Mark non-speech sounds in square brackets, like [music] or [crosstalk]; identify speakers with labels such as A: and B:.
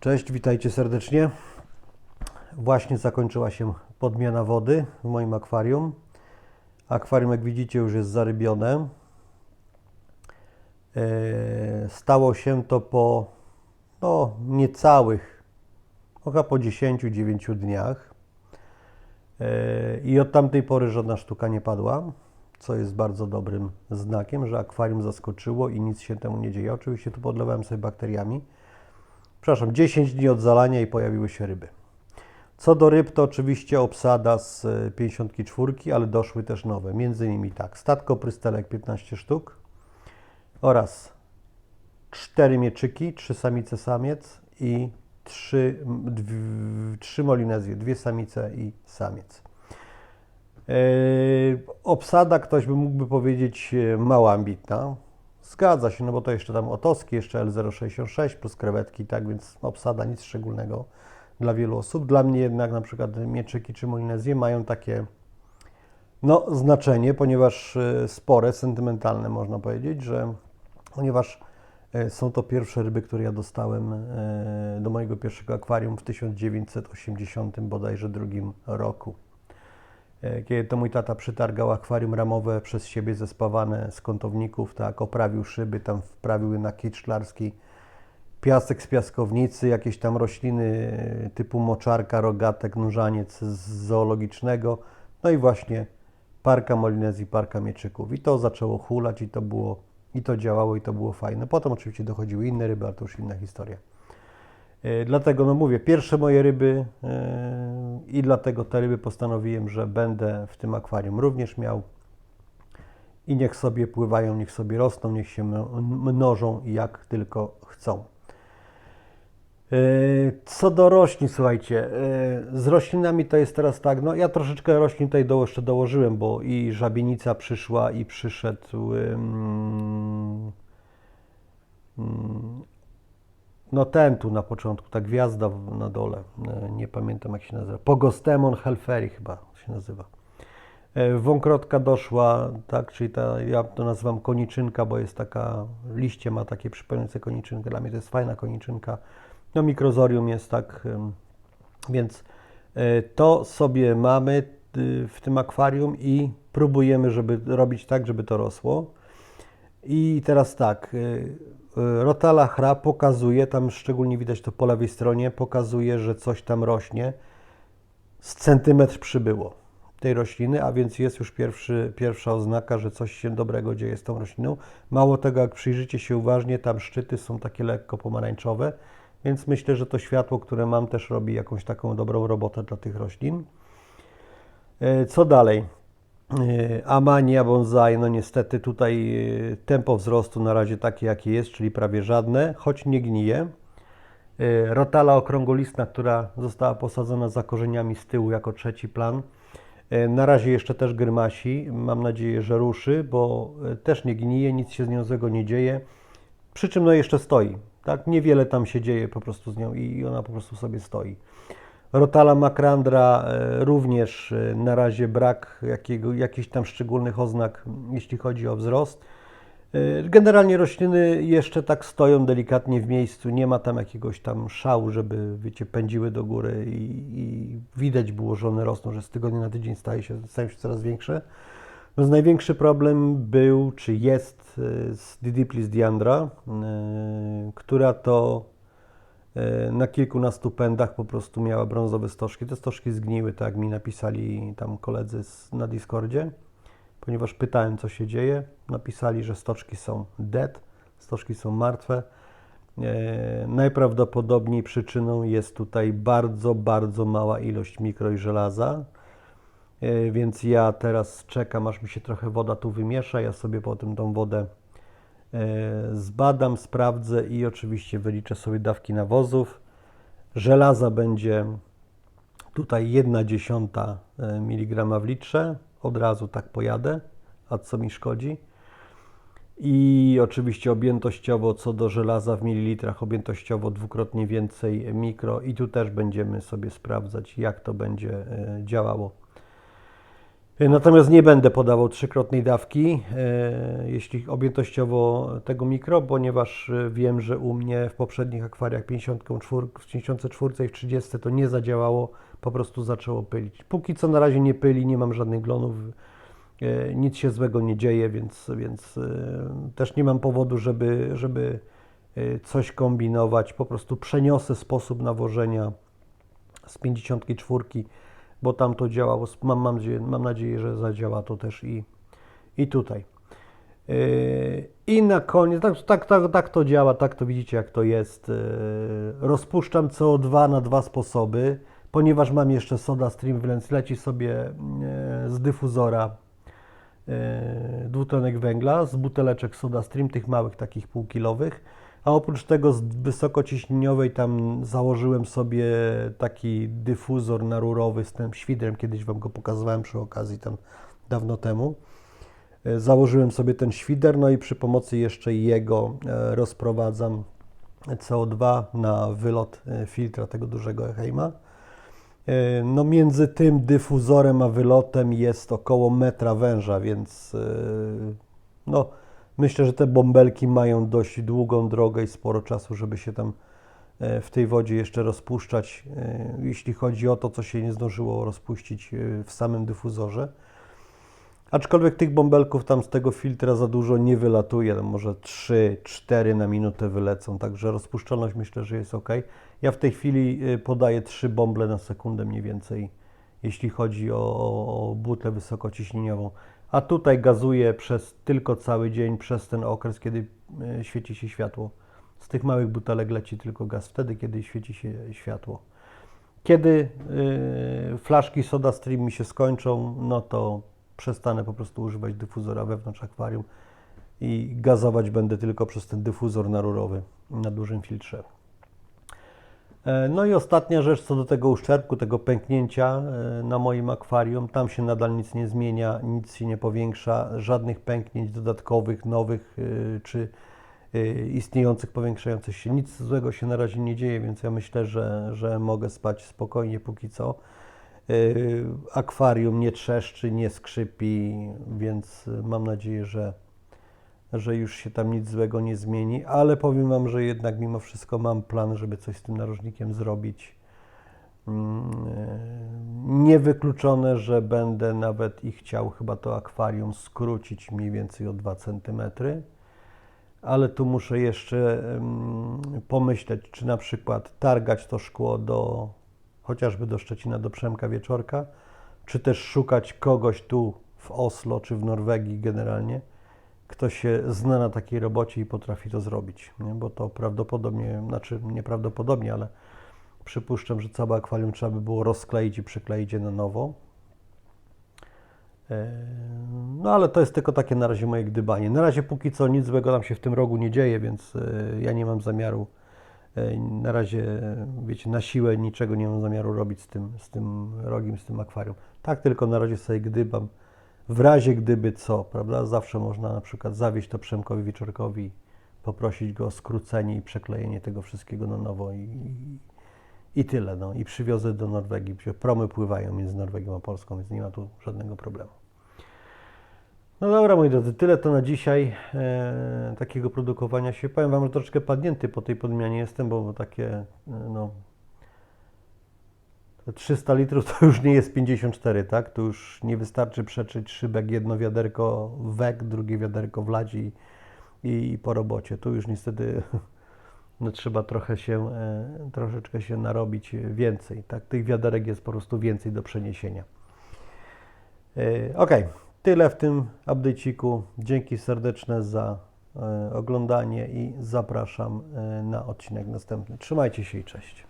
A: Cześć, witajcie serdecznie. Właśnie zakończyła się podmiana wody w moim akwarium. Akwarium, jak widzicie, już jest zarybione. E, Stało się to po no, niecałych, chyba po 10-9 dniach. E, I od tamtej pory żadna sztuka nie padła, co jest bardzo dobrym znakiem, że akwarium zaskoczyło i nic się temu nie dzieje. Oczywiście tu podlewałem sobie bakteriami. Przepraszam, 10 dni od zalania i pojawiły się ryby. Co do ryb, to oczywiście obsada z e, 54, ale doszły też nowe. Między innymi tak, statko prystelek 15 sztuk oraz 4 mieczyki, 3 samice samiec i 3, dw, 3 molinezje, 2 samice i samiec. Yy, obsada, ktoś by mógłby powiedzieć, e, mało ambitna. Zgadza się, no bo to jeszcze tam otoski, jeszcze L066 plus krewetki, tak więc obsada nic szczególnego dla wielu osób. Dla mnie jednak na przykład mieczyki czy molinezje mają takie no, znaczenie, ponieważ e, spore, sentymentalne można powiedzieć, że ponieważ e, są to pierwsze ryby, które ja dostałem e, do mojego pierwszego akwarium w 1980 bodajże drugim roku. E, Kiedy to mój tata przytargał akwarium ramowe przez siebie zespawane z kątowników, tak, oprawił szyby, tam wprawił na kit szklarski piasek z piaskownicy, jakieś tam rośliny e, typu moczarka, rogatek, nurzaniec z zoologicznego, no i właśnie parka molinezji, parka mieczyków. I to zaczęło hulać i to było, i to działało i to było fajne. Potem oczywiście dochodziły inne ryby, ale to już inna historia. E, Dlatego, no mówię, pierwsze moje ryby i dlatego te ryby postanowiłem, że będę w tym akwarium również miał. I niech sobie pływają, niech sobie rosną, niech się mnożą jak tylko chcą. E, Co do roślin, słuchajcie, e, z roślinami to jest teraz tak, no ja troszeczkę roślin tutaj do, jeszcze dołożyłem, bo i żabienica przyszła i przyszedł ym, no ten tu na początku, ta gwiazda na dole, e, nie pamiętam jak się nazywa, Pogostemon helferi chyba się nazywa. E, Wąkrotka doszła, tak, czyli ta, ja to nazywam koniczynka, bo jest taka, liście ma takie przypominające koniczynkę, dla mnie to jest fajna koniczynka. No mikrozorium jest tak, więc e, to sobie mamy y, w tym akwarium i próbujemy, żeby robić tak, żeby to rosło. I teraz tak, y, y, Rotala Hra pokazuje, tam szczególnie widać to po lewej stronie, pokazuje, że coś tam rośnie. Z centymetr przybyło tej rośliny, a więc jest już pierwszy, pierwsza oznaka, że coś się dobrego dzieje z tą rośliną. Mało tego, jak przyjrzycie się uważnie, tam szczyty są takie lekko pomarańczowe, więc myślę, że to światło, które mam, też robi jakąś taką dobrą robotę dla tych roślin. E, Co dalej? E, Amania bonsai, no niestety tutaj e, tempo wzrostu na razie takie jakie jest, czyli prawie żadne, choć nie gnije. E, Rotala okrągolistna, która została posadzona za korzeniami z tyłu jako trzeci plan. Na razie jeszcze też grymasi, mam nadzieję, że ruszy, bo też nie gnije, nic się z nią złego nie dzieje. Przy czym no jeszcze stoi, tak? Niewiele tam się dzieje po prostu z nią i ona po prostu sobie stoi. Rotala macrandra e, również e, na razie brak jakiego, jakichś tam szczególnych oznak, jeśli chodzi o wzrost. E, Generalnie rośliny jeszcze tak stoją delikatnie w miejscu, nie ma tam jakiegoś tam szału, żeby wiecie, pędziły do góry i, i widać było, że one rosną, że z tygodnia na tydzień staje się, stają się coraz większe. No, największy problem był, czy jest z Didiplis diandra, która to na kilkunastu pędach po prostu miała brązowe stożki. Te stożki zgniły, tak jak mi napisali tam koledzy na Discordzie, ponieważ pytałem, co się dzieje. Napisali, że stożki są dead, stożki są martwe. E, najprawdopodobniej przyczyną jest tutaj bardzo, bardzo mała ilość mikro i żelaza. E, Więc ja teraz czekam, aż mi się trochę woda tu wymiesza. Ja sobie potem tą wodę e, zbadam, sprawdzę i oczywiście wyliczę sobie dawki nawozów. Żelaza będzie tutaj 1 dziesiąta e, miligrama w litrze. Od razu tak pojadę, a co mi szkodzi. I oczywiście objętościowo co do żelaza w mililitrach, objętościowo dwukrotnie więcej mikro i tu też będziemy sobie sprawdzać, jak to będzie e, działało. Natomiast nie będę podawał trzykrotnej dawki, e, jeśli objętościowo tego mikro, ponieważ e, wiem, że u mnie w poprzednich akwariach 54, w 54 i w 30 to nie zadziałało, po prostu zaczęło pylić. Póki co na razie nie pyli, nie mam żadnych glonów, e, nic się złego nie dzieje, więc, więc e, też nie mam powodu, żeby, żeby e, coś kombinować. Po prostu przeniosę sposób nawożenia z 54, bo tam to działało. Mam, mam, nadzieję, mam nadzieję, że zadziała to też i, i tutaj. Yy, I na koniec, tak, tak, tak, tak to działa, tak to widzicie, jak to jest. Yy, Rozpuszczam CO2 na dwa sposoby, ponieważ mam jeszcze Soda Stream, więc leci sobie yy, z dyfuzora dwutlenek węgla, z buteleczek Soda Stream, tych małych, takich półkilowych. A oprócz tego z wysokociśnieniowej tam założyłem sobie taki dyfuzor narurowy z tym świdrem, kiedyś Wam go pokazywałem przy okazji tam dawno temu. E, Założyłem sobie ten świder, no i przy pomocy jeszcze jego e, rozprowadzam CO2 na wylot e, filtra tego dużego Eheima. No między tym dyfuzorem a wylotem jest około metra węża, więc no myślę, że te bąbelki mają dość długą drogę i sporo czasu, żeby się tam e, w tej wodzie jeszcze rozpuszczać, e, jeśli chodzi o to, co się nie zdążyło rozpuścić e, w samym dyfuzorze. Aczkolwiek tych bąbelków tam z tego filtra za dużo nie wylatuje, może 3-4 na minutę wylecą, także rozpuszczalność myślę, że jest ok. Ja w tej chwili podaję 3 bąble na sekundę mniej więcej, jeśli chodzi o, o butlę wysokociśnieniową. A tutaj gazuję przez tylko cały dzień, przez ten okres, kiedy y, świeci się światło. Z tych małych butelek leci tylko gaz wtedy, kiedy świeci się światło. Kiedy y, flaszki Soda Stream mi się skończą, no to przestanę po prostu używać dyfuzora wewnątrz akwarium i gazować będę tylko przez ten dyfuzor narurowy na dużym filtrze. E, No i ostatnia rzecz co do tego uszczerbku, tego pęknięcia e, na moim akwarium. Tam się nadal nic nie zmienia, nic się nie powiększa, żadnych pęknięć dodatkowych, nowych e, czy istniejących, powiększających się. Nic złego się na razie nie dzieje, więc ja myślę, że, że mogę spać spokojnie póki co. Akwarium nie trzeszczy, nie skrzypi, więc mam nadzieję, że, że już się tam nic złego nie zmieni, ale powiem Wam, że jednak mimo wszystko mam plan, żeby coś z tym narożnikiem zrobić. Mm, yy, Niewykluczone, że będę nawet i chciał chyba to akwarium skrócić mniej więcej o 2 cm, ale tu muszę jeszcze pomyśleć, czy na przykład targać to szkło do chociażby do Szczecina, do Przemka Wieczorka, czy też szukać kogoś tu w Oslo czy w Norwegii generalnie, kto się zna na takiej robocie i potrafi to zrobić, nie? bo to prawdopodobnie, znaczy nieprawdopodobnie, ale przypuszczam, że całe akwarium trzeba by było rozkleić i przykleić je na nowo. E, No ale to jest tylko takie na razie moje gdybanie. Na razie póki co nic złego nam się w tym rogu nie dzieje, więc e, ja nie mam zamiaru e, na razie, wiecie, na siłę niczego nie mam zamiaru robić z tym, z tym rogiem, z tym akwarium. Tak tylko na razie sobie gdybam. W razie gdyby co, prawda? Zawsze można na przykład zawieźć to Przemkowi Wieczorkowi, poprosić go o skrócenie i przeklejenie tego wszystkiego na nowo i, i, tyle. No. I przywiozę do Norwegii. Przecież Promy pływają między Norwegią a Polską, więc nie ma tu żadnego problemu. No dobra, moi drodzy, tyle to na dzisiaj e, takiego produkowania się. Powiem Wam, że troszeczkę padnięty po tej podmianie jestem, bo takie, e, no, 300 litrów to już nie jest 54, tak? Tu już nie wystarczy przeczyć szybek, jedno wiaderko wek, drugie wiaderko wlać i, i po robocie. Tu już niestety [laughs] no, trzeba trochę się, e, troszeczkę się narobić więcej, tak? Tych wiaderek jest po prostu więcej do przeniesienia. E, Ok, tyle w tym update'iku. Dzięki serdeczne za e, oglądanie i zapraszam e, na odcinek następny. Trzymajcie się i cześć.